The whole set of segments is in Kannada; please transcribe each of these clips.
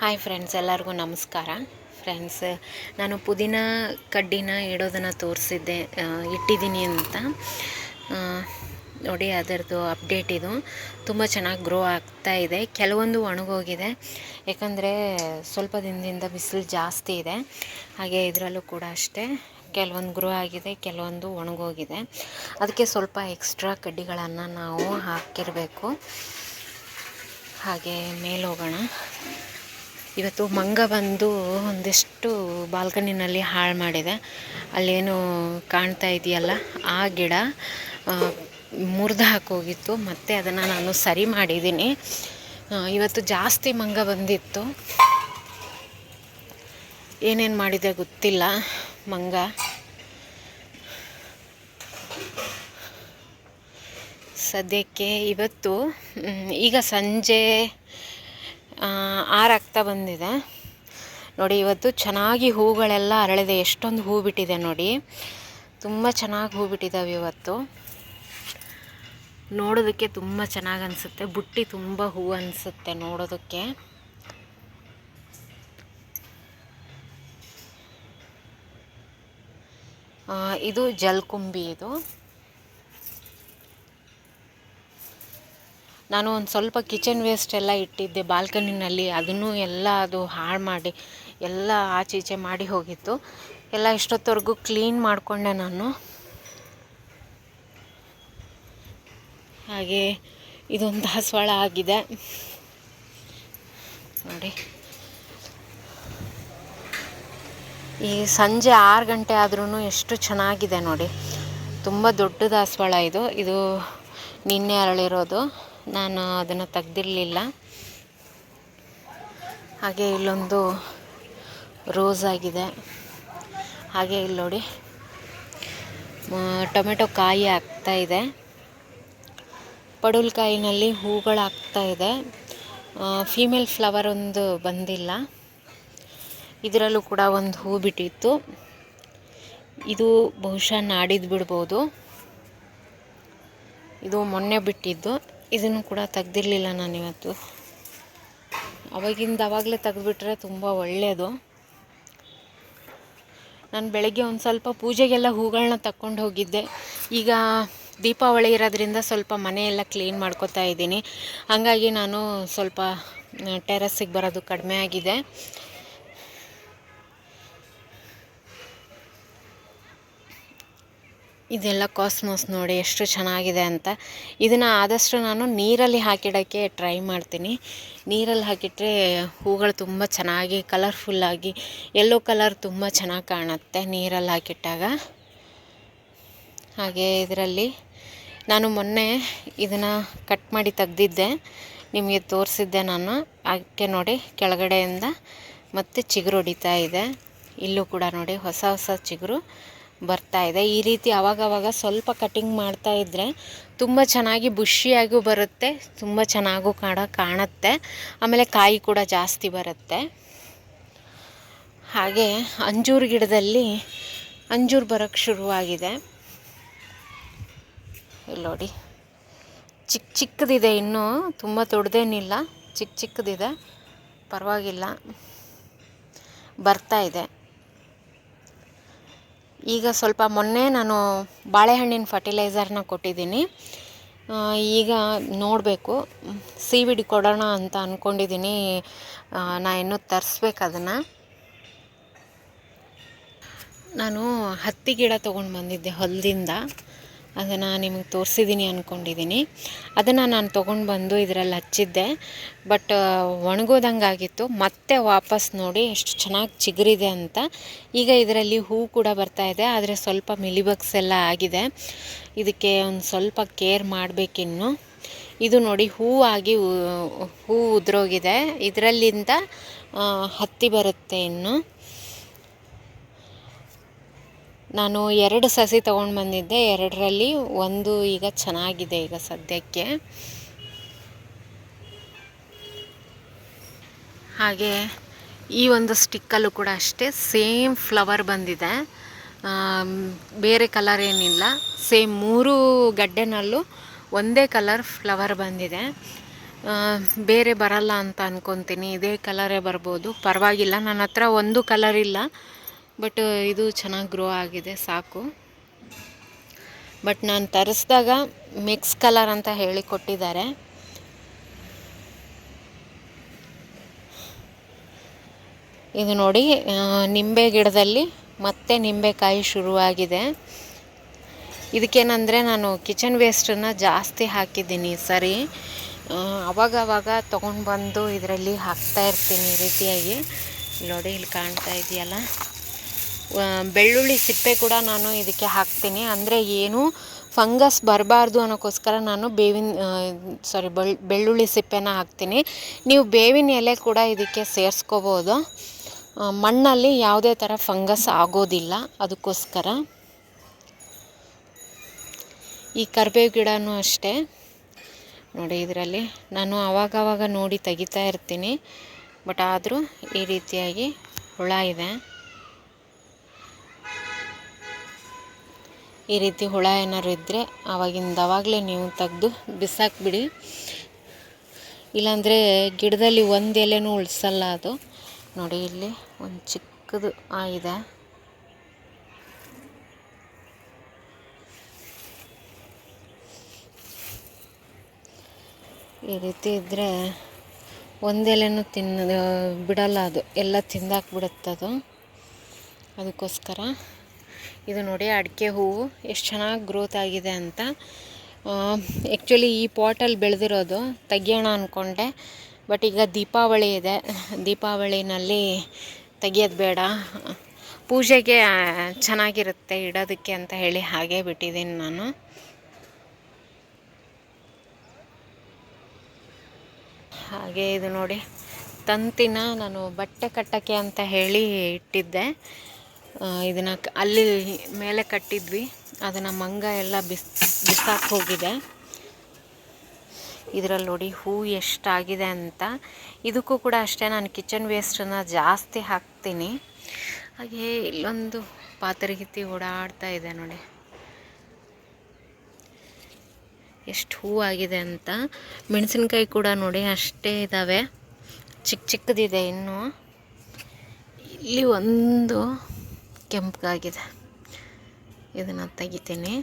ಹಾಯ್ ಫ್ರೆಂಡ್ಸ್ ಎಲ್ಲರಿಗೂ ನಮಸ್ಕಾರ. ಫ್ರೆಂಡ್ಸ್ ನಾನು ಪುದೀನ ಕಡ್ಡಿನ ಇಡೋದನ್ನು ತೋರಿಸಿದ್ದೆ ಇಟ್ಟಿದ್ದೀನಿ ಅಂತ. ನೋಡಿ ಅದರದ್ದು ಅಪ್ಡೇಟ್ ಇದು. ತುಂಬ ಚೆನ್ನಾಗಿ ಗ್ರೋ ಆಗ್ತಾ ಇದೆ. ಕೆಲವೊಂದು ಒಣಗೋಗಿದೆ. ಯಾಕಂದರೆ ಸ್ವಲ್ಪ ದಿನದಿಂದ ಬಿಸಿಲು ಜಾಸ್ತಿ ಇದೆ. ಹಾಗೆ ಇದರಲ್ಲೂ ಕೂಡ ಅಷ್ಟೇ. ಕೆಲವೊಂದು ಗ್ರೋ ಆಗಿದೆ, ಕೆಲವೊಂದು ಒಣಗೋಗಿದೆ. ಅದಕ್ಕೆ ಸ್ವಲ್ಪ ಎಕ್ಸ್ಟ್ರಾ ಕಡ್ಡಿಗಳನ್ನು ನಾವು ಹಾಕಿರಬೇಕು. ಹಾಗೆ ಮೇಲೋಗೋಣ ಇವತ್ತು ಮಂಗ ಬಂದು ಒಂದಿಷ್ಟು ಬಾಲ್ಕನಿನಲ್ಲಿ ಹಾಳು ಮಾಡಿದೆ. ಅಲ್ಲೇನು ಕಾಣ್ತಾ ಇದೆಯಲ್ಲ ಆ ಗಿಡ ಮುರಿದು ಹಾಕೋಗಿತ್ತು ಮತ್ತು ಅದನ್ನು ನಾನು ಸರಿ ಮಾಡಿದ್ದೀನಿ. ಇವತ್ತು ಜಾಸ್ತಿ ಮಂಗ ಬಂದಿತ್ತು. ಏನೇನು ಮಾಡಿದೆ ಗೊತ್ತಿಲ್ಲ ಮಂಗ. ಸದ್ಯಕ್ಕೆ ಇವತ್ತು ಈಗ ಸಂಜೆ ಆರಾಗ್ತಾ ಬಂದಿದೆ. ನೋಡಿ, ಇವತ್ತು ಚೆನ್ನಾಗಿ ಹೂಗಳೆಲ್ಲ ಅರಳಿದೆ. ಎಷ್ಟೊಂದು ಹೂ ಬಿಟ್ಟಿದೆ ನೋಡಿ. ತುಂಬ ಚೆನ್ನಾಗಿ ಹೂ ಬಿಟ್ಟಿದ್ದಾವೆ ಇವತ್ತು. ನೋಡೋದಕ್ಕೆ ತುಂಬ ಚೆನ್ನಾಗಿ ಅನಿಸುತ್ತೆ. ಬುಟ್ಟಿ ತುಂಬ ಹೂ ಅನಿಸುತ್ತೆ ನೋಡೋದಕ್ಕೆ. ಇದು ಜಲ್ಕುಂಬಿ ಇದು. ನಾನು ಒಂದು ಸ್ವಲ್ಪ ಕಿಚನ್ ವೇಸ್ಟ್ ಎಲ್ಲ ಇಟ್ಟಿದ್ದೆ, ಬಾಲ್ಕನಿನಲ್ಲಿ ಅದನ್ನು ಎಲ್ಲ ಅದು ಹಾಳು ಮಾಡಿ, ಎಲ್ಲ ಆಚೆ ಮಾಡಿ ಹೋಗಿತ್ತು. ಎಲ್ಲ ಇಷ್ಟೊತ್ತವರೆಗೂ ಕ್ಲೀನ್ ಮಾಡಿಕೊಂಡೆ ನಾನು. ಹಾಗೆ ಇದೊಂದು ದಾಸವಾಳ ಆಗಿದೆ. ನೋಡಿ. ಈ ಸಂಜೆ ಆರು ಗಂಟೆ ಆದ್ರೂ ಎಷ್ಟು ಚೆನ್ನಾಗಿದೆ ನೋಡಿ. ತುಂಬ ದೊಡ್ಡ ದಾಸವಾಳ ಇದು. ಇದು ನಿನ್ನೆ ಅರಳಿರೋದು. ನಾನು ಅದನ್ನು ತೆಗ್ದಿರಲಿಲ್ಲ. ಹಾಗೆ ಇಲ್ಲೊಂದು ರೋಸ್ ಆಗಿದೆ. ಹಾಗೆ ಇಲ್ಲಿ ನೋಡಿ ಟೊಮೆಟೊ ಕಾಯಿ ಆಗ್ತಾ ಇದೆ. ಪಡುಲ್ಕಾಯಿನಲ್ಲಿ ಹೂಗಳಾಗ್ತಾ ಇದೆ. ಫೀಮೇಲ್ ಫ್ಲವರ್ ಒಂದು ಬಂದಿಲ್ಲ. ಇದರಲ್ಲೂ ಕೂಡ ಒಂದು ಹೂ ಬಿಟ್ಟಿತ್ತು. ಇದು ಬಹುಶಃ ನಾಡಿದ್ದು ಬಿಡ್ಬೋದು. ಇದು ಮೊನ್ನೆ ಬಿಟ್ಟಿದ್ದು. ಇದನ್ನು ಕೂಡ ತೆಗ್ದಿರಲಿಲ್ಲ ನಾನು ಇವತ್ತು ಅವಾಗಿಂದ ಅವಾಗಲೇ ತೆಗೆದುಬಿಟ್ರೆ ತುಂಬ ಒಳ್ಳೆಯದು. ನಾನು ಬೆಳಗ್ಗೆ ಒಂದು ಸ್ವಲ್ಪ ಪೂಜೆಗೆಲ್ಲ ಹೂಗಳನ್ನ ತಕ್ಕೊಂಡು ಹೋಗಿದ್ದೆ. ಈಗ ದೀಪಾವಳಿ ಇರೋದ್ರಿಂದ ಸ್ವಲ್ಪ ಮನೆಯೆಲ್ಲ ಕ್ಲೀನ್ ಮಾಡ್ಕೋತಾ ಇದ್ದೀನಿ. ಹಾಗಾಗಿ ನಾನು ಸ್ವಲ್ಪ ಟೆರಸ್ಸಿಗೆ ಬರೋದು ಕಡಿಮೆ ಆಗಿದೆ. ಇದೆಲ್ಲ ಕಾಸ್ಮೋಸ್ ನೋಡಿ ಎಷ್ಟು ಚೆನ್ನಾಗಿದೆ ಅಂತ. ಇದನ್ನು ಆದಷ್ಟು ನಾನು ನೀರಲ್ಲಿ ಹಾಕಿಡೋಕ್ಕೆ ಟ್ರೈ ಮಾಡ್ತೀನಿ. ನೀರಲ್ಲಿ ಹಾಕಿಟ್ರೆ ಹೂಗಳು ತುಂಬ ಚೆನ್ನಾಗಿ ಕಲರ್ಫುಲ್ಲಾಗಿ ಯೆಲ್ಲೋ ಕಲರ್ ತುಂಬ ಚೆನ್ನಾಗಿ ಕಾಣುತ್ತೆ ನೀರಲ್ಲಿ ಹಾಕಿಟ್ಟಾಗ. ಹಾಗೆ ಇದರಲ್ಲಿ ನಾನು ಮೊನ್ನೆ ಇದನ್ನು ಕಟ್ ಮಾಡಿ ತೆಗ್ದಿದ್ದೆ. ನಿಮಗೆ ತೋರಿಸಿದ್ದೆ ನಾನು. ಅದಕ್ಕೆ ನೋಡಿ ಕೆಳಗಡೆಯಿಂದ ಮತ್ತೆ ಚಿಗುರು ಹೊಡಿತಾ ಇದೆ. ಇಲ್ಲೂ ಕೂಡ ನೋಡಿ ಹೊಸ ಹೊಸ ಚಿಗುರು. ಬರ್ತಾ ಇದೆ. ಈ ರೀತಿ ಅವಾಗವಾಗ ಸ್ವಲ್ಪ ಕಟಿಂಗ್ ಮಾಡ್ತಾ ಇದ್ದರೆ ತುಂಬ ಚೆನ್ನಾಗಿ ಬುಷಿಯಾಗೂ ಬರುತ್ತೆ, ತುಂಬ ಚೆನ್ನಾಗೂ ಕಾಣ, ಕಾಣುತ್ತೆ. ಆಮೇಲೆ ಕಾಯಿ ಕೂಡ ಜಾಸ್ತಿ ಬರುತ್ತೆ. ಹಾಗೆ ಅಂಜೂರು ಗಿಡದಲ್ಲಿ ಅಂಜೂರು ಬರೋಕ್ಕೆ ಶುರುವಾಗಿದೆ. ಇಲ್ಲಿ ನೋಡಿ. ಚಿಕ್ಕ ಚಿಕ್ಕದಿದೆ ಇನ್ನೂ, ತುಂಬ ದೊಡ್ಡದೇನಿಲ್ಲ. ಚಿಕ್ಕ ಚಿಕ್ಕದಿದೆ. ಪರವಾಗಿಲ್ಲ. ಬರ್ತಾ ಇದೆ. ಈಗ ಸ್ವಲ್ಪ ಮೊನ್ನೆ ನಾನು ಬಾಳೆಹಣ್ಣಿನ ಫರ್ಟಿಲೈಸರ್ನ ಕೊಟ್ಟಿದ್ದೀನಿ. ಈಗ ನೋಡಬೇಕು. ಸೀವಿಡಿ ಕೊಡೋಣ ಅಂತ ಅಂದ್ಕೊಂಡಿದ್ದೀನಿ ನಾ ಇನ್ನೂ ತರಿಸ್ಬೇಕು ಅದನ್ನು. ನಾನು ಹತ್ತಿ ಗಿಡ ತೊಗೊಂಡು ಬಂದಿದ್ದೆ ಹೊಲದಿಂದ. ಅದನ್ನು ನಿಮಗೆ ತೋರಿಸಿದ್ದೀನಿ ಅಂದ್ಕೊಂಡಿದ್ದೀನಿ ಅದನ್ನು ನಾನು ತೊಗೊಂಡು ಬಂದು ಇದರಲ್ಲಿ ಹಚ್ಚಿದ್ದೆ. ಬಟ್ ಒಣಗೋದಂಗಾಗಿತ್ತು ಮತ್ತೆ ವಾಪಸ್ ನೋಡಿ ಎಷ್ಟು ಚೆನ್ನಾಗಿ ಚಿಗುರಿದೆ ಅಂತ. ಈಗ ಇದರಲ್ಲಿ ಹೂ ಕೂಡ ಬರ್ತಾ ಇದೆ. ಆದರೆ ಸ್ವಲ್ಪ ಮಿಲಿಬಗ್ಸ್ ಎಲ್ಲ ಆಗಿದೆ. ಇದಕ್ಕೆ ಒಂದು ಸ್ವಲ್ಪ ಕೇರ್ ಮಾಡಬೇಕಿನ್ನು. ಇದು ನೋಡಿ ಹೂ ಆಗಿ ಹೂ ಉದುರೋಗಿದೆ. ಇದರಲ್ಲಿಂದ ಹತ್ತಿ ಬರುತ್ತೆ ಇನ್ನು. ನಾನು ಎರಡು ಸಸಿ ತೊಗೊಂಡು ಬಂದಿದ್ದೆ, ಎರಡರಲ್ಲಿ ಒಂದು ಈಗ ಚೆನ್ನಾಗಿದೆ ಈಗ ಸದ್ಯಕ್ಕೆ. ಹಾಗೆ ಈ ಒಂದು ಸ್ಟಿಕ್ಕಲ್ಲೂ ಕೂಡ ಅಷ್ಟೇ, ಸೇಮ್ ಫ್ಲವರ್ ಬಂದಿದೆ. ಬೇರೆ ಕಲರ್ ಏನಿಲ್ಲ, ಸೇಮ್ ಮೂರು ಗಡ್ಡೆನಲ್ಲೂ ಒಂದೇ ಕಲರ್ ಫ್ಲವರ್ ಬಂದಿದೆ. ಬೇರೆ ಬರಲ್ಲ ಅಂತ ಅಂದ್ಕೊತೀನಿ ಇದೇ ಕಲರೇ ಬರ್ಬೋದು. ಪರವಾಗಿಲ್ಲ, ನನ್ನ ಹತ್ರ ಒಂದು ಕಲರ್ ಇಲ್ಲ. ಬಟ್ ಇದು ಚೆನ್ನಾಗಿ ಗ್ರೋ ಆಗಿದೆ, ಸಾಕು. ಬಟ್ ನಾನು ತರಿಸಿದಾಗ ಮಿಕ್ಸ್ ಕಲರ್ ಅಂತ ಹೇಳಿ ಕೊಟ್ಟಿದ್ದಾರೆ. ಇದು ನೋಡಿ ನಿಂಬೆ ಗಿಡದಲ್ಲಿ ಮತ್ತೆ ನಿಂಬೆಕಾಯಿ ಶುರುವಾಗಿದೆ. ಇದಕ್ಕೇನಂದರೆ ನಾನು ಕಿಚನ್ ವೇಸ್ಟನ್ನು ಜಾಸ್ತಿ ಹಾಕಿದ್ದೀನಿ ಸರಿ. ಅವಾಗವಾಗ ಅವಾಗ ಅವಾಗ ತೊಗೊಂಡು ಬಂದು ಇದರಲ್ಲಿ ಹಾಕ್ತಾ ಇರ್ತೀನಿ ರೀತಿಯಾಗಿ. ನೋಡಿ, ಇಲ್ಲಿ ಕಾಣ್ತಾ ಇದೆಯಲ್ಲ? ಬೆಳ್ಳುಳ್ಳಿ ಸಿಪ್ಪೆ ಕೂಡ ನಾನು ಇದಕ್ಕೆ ಹಾಕ್ತೀನಿ. ಅಂದರೆ ಏನು ಫಂಗಸ್ ಬರಬಾರ್ದು ಅನ್ನೋಕ್ಕೋಸ್ಕರ ನಾನು ಬೇವಿನ ಸಾರಿ ಬೆಳ್, ಬೆಳ್ಳುಳ್ಳಿ ಸಿಪ್ಪೆನ ಹಾಕ್ತೀನಿ. ನೀವು ಬೇವಿನ ಎಲೆ ಕೂಡ ಇದಕ್ಕೆ ಸೇರಿಸ್ಕೋಬೋದು. ಮಣ್ಣಲ್ಲಿ ಯಾವುದೇ ಥರ ಫಂಗಸ್ ಆಗೋದಿಲ್ಲ ಅದಕ್ಕೋಸ್ಕರ. ಈ ಕರ್ಬೇವು ಗಿಡನೂ ಅಷ್ಟೇ. ನೋಡಿ ಇದರಲ್ಲಿ ನಾನು ಆವಾಗವಾಗ ನೋಡಿ ತೆಗಿತಾ ಇರ್ತೀನಿ. ಬಟ್ ಆದರೂ ಈ ರೀತಿಯಾಗಿ ಹುಳ ಇದೆ. ಈ ರೀತಿ ಹುಳ ಏನಾದ್ರು ಇದ್ದರೆ ಆವಾಗಿಂದವಾಗಲೇ ನೀವು ತೆಗೆದು ಬಿಸಾಕ್ಬಿಡಿ. ಇಲ್ಲಾಂದರೆ ಗಿಡದಲ್ಲಿ ಒಂದು ಎಲೆನೂ ಉಳಿಸಲ್ಲ ಅದು. ನೋಡಿ, ಇಲ್ಲಿ ಒಂದು ಚಿಕ್ಕದು ಆಗಿದೆ ಈ ರೀತಿ ಇದ್ದರೆ ಒಂದೆಲೆನೂ ತಿನ್ನ, ಬಿಡಲ್ಲ ಅದು. ಎಲ್ಲ ತಿಂದಾಕ್ಬಿಡುತ್ತದು. ಅದು ಅದಕ್ಕೋಸ್ಕರ ಇದು ನೋಡಿ ಅಡಿಕೆ ಹೂವು ಎಷ್ಟು ಚೆನ್ನಾಗಿ ಗ್ರೋತ್ ಆಗಿದೆ ಅಂತ. ಆ್ಯಕ್ಚುಲಿ ಈ ಪಾಟಲ್ಲಿ ಬೆಳೆದಿರೋದು ತೆಗಿಯೋಣ ಅಂದ್ಕೊಂಡೆ ಬಟ್ ಈಗ ದೀಪಾವಳಿ ಇದೆ. ದೀಪಾವಳಿನಲ್ಲಿ ತೆಗಿಯೋದು ಬೇಡ. ಪೂಜೆಗೆ ಚೆನ್ನಾಗಿರುತ್ತೆ ಇಡೋದಕ್ಕೆ ಅಂತ ಹೇಳಿ ಹಾಗೆ ಬಿಟ್ಟಿದ್ದೀನಿ ನಾನು. ಹಾಗೆ ಇದು ನೋಡಿ, ತಂತಿನ ನಾನು ಬಟ್ಟೆ ಕಟ್ಟಕ್ಕೆ ಅಂತ ಹೇಳಿ ಇಟ್ಟಿದ್ದೆ. ಇದನ್ನು ಅಲ್ಲಿ ಮೇಲೆ ಕಟ್ಟಿದ್ವಿ. ಅದನ್ನು ಮಂಗ ಎಲ್ಲ ಬಿಸ್, ಬಿಸಾಕಿ ಹೋಗಿದೆ. ಇದರಲ್ಲಿ ನೋಡಿ ಹೂ ಎಷ್ಟಾಗಿದೆ ಅಂತ. ಇದಕ್ಕೂ ಕೂಡ ಅಷ್ಟೇ, ನಾನು ಕಿಚನ್ ವೇಸ್ಟನ್ನು ಜಾಸ್ತಿ ಹಾಕ್ತೀನಿ. ಹಾಗೆ ಇಲ್ಲೊಂದು ಪಾತರಗಿತ್ತಿ ಓಡಾಡ್ತಾ ಇದೆ ನೋಡಿ. ಎಷ್ಟು ಹೂ ಆಗಿದೆ ಅಂತ. ಮೆಣಸಿನ್ಕಾಯಿ ಕೂಡ ನೋಡಿ ಅಷ್ಟೇ ಇದ್ದಾವೆ ಚಿಕ್ಕ ಚಿಕ್ಕದಿದೆ ಇನ್ನು. ಇಲ್ಲಿ ಒಂದು ಕೆಂಪಗಾಗಿದೆ. ಇದನ್ನು ತೆಗಿತೀನಿ.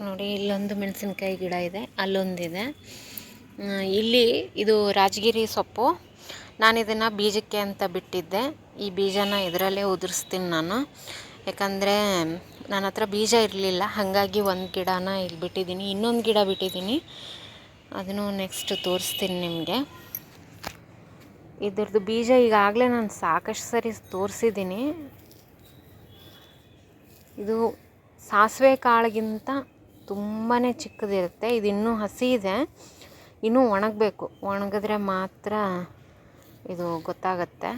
ನೋಡಿ, ಇಲ್ಲೊಂದು ಮೆಣಸಿನ್ಕಾಯಿ ಗಿಡ ಇದೆ, ಅಲ್ಲೊಂದಿದೆ. ಇಲ್ಲಿ ಇದು ರಾಜಗಿರಿ ಸೊಪ್ಪು. ನಾನು ಇದನ್ನು ಬೀಜಕ್ಕೆ ಅಂತ ಬಿಟ್ಟಿದ್ದೆ. ಈ ಬೀಜನ ಇದರಲ್ಲೇ ಉದುರಿಸ್ತೀನಿ ನಾನು. ಯಾಕಂದರೆ ನನ್ನ ಹತ್ರ ಬೀಜ ಇರಲಿಲ್ಲ, ಹಾಗಾಗಿ ಒಂದು ಗಿಡನ ಇಲ್ಲಿ ಬಿಟ್ಟಿದ್ದೀನಿ ಇನ್ನೊಂದು ಗಿಡ ಬಿಟ್ಟಿದ್ದೀನಿ. ಅದನ್ನು ನೆಕ್ಸ್ಟ್ ತೋರಿಸ್ತೀನಿ ನಿಮಗೆ. ಇದ್ರದ್ದು ಬೀಜ ಈಗಾಗಲೇ ನಾನು ಸಾಕಷ್ಟು ಸರಿ ತೋರಿಸಿದ್ದೀನಿ. ಇದು ಸಾಸಿವೆ ಕಾಳಿಗಿಂತ ತುಂಬಾ ಚಿಕ್ಕದಿರುತ್ತೆ, ಇದು ಇನ್ನೂ ಹಸಿ ಇದೆ. ಇನ್ನೂ ಒಣಗಬೇಕು, ಒಣಗಿದ್ರೆ ಮಾತ್ರ ಇದು ಗೊತ್ತಾಗತ್ತೆ.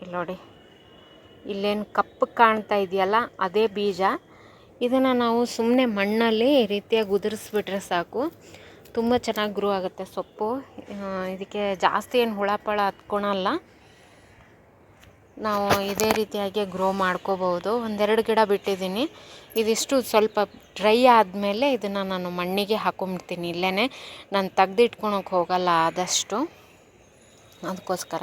ಇಲ್ಲಿ ನೋಡಿ, ಇಲ್ಲೇನು ಕಪ್ಪು ಕಾಣ್ತಾ ಇದೆಯಲ್ಲ, ಅದೇ ಬೀಜ. ಇದನ್ನು ನಾವು ಸುಮ್ಮನೆ ಮಣ್ಣಲ್ಲಿ ರೀತಿಯಾಗಿ ಉದುರಿಸ್ಬಿಟ್ರೆ ಸಾಕು. ತುಂಬ ಚೆನ್ನಾಗಿ ಗ್ರೋ ಆಗುತ್ತೆ ಸೊಪ್ಪು. ಇದಕ್ಕೆ ಜಾಸ್ತಿ ಏನು ಹುಳಪಳ ಹತ್ಕೊಳಲ್ಲ. ನಾವು ಇದೇ ರೀತಿಯಾಗಿ ಗ್ರೋ ಮಾಡ್ಕೋಬೋದು ಒಂದೆರಡು ಗಿಡ ಬಿಟ್ಟಿದ್ದೀನಿ. ಇದಿಷ್ಟು ಸ್ವಲ್ಪ ಡ್ರೈ ಆದಮೇಲೆ ಇದನ್ನು ನಾನು ಮಣ್ಣಿಗೆ ಹಾಕೊಂಬಿಡ್ತೀನಿ ಇಲ್ಲೇ ನಾನು ತೆಗ್ದಿಟ್ಕೊಳಕ್ಕೆ ಹೋಗಲ್ಲ ಆದಷ್ಟು. ಅದಕ್ಕೋಸ್ಕರ.